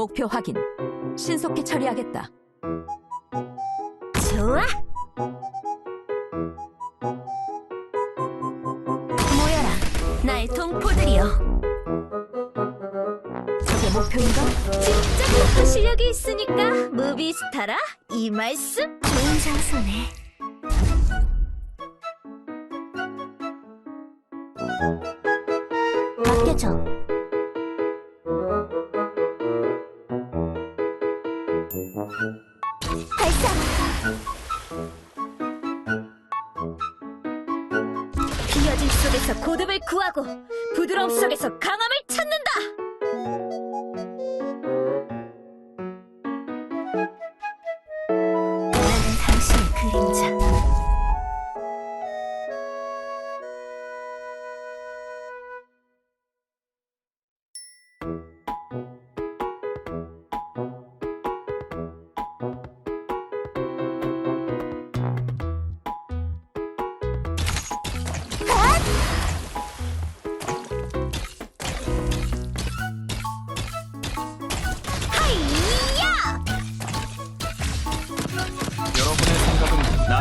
목표 확인. 신속히 처리하겠다. 좋아. 모여라, 나의 동포들이여. 저게 목표인가? 진짜 dok터 실력이 있으니까 무비스타라 이 말씀. 좋은 장소네. 맡겨줘. 발사. 비어짐 속에서 고듭을 구하고 부드러움 속에서 강함을 찾는다. 나는 당신의 그림자. 하이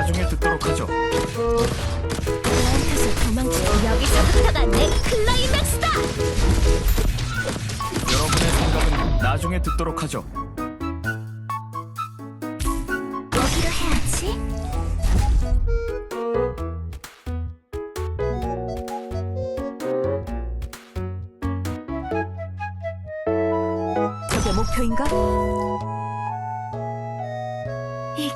나중에 듣도록 하죠. 나한테서 도망쳐. 여기서부터가 내 클라이맥스다. 여러분의 생각은 나중에 듣도록 하죠. 여기로 해야지. 저게 목표인가? 이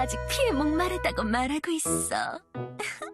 아직 피에 목마르다고 말하고 있어.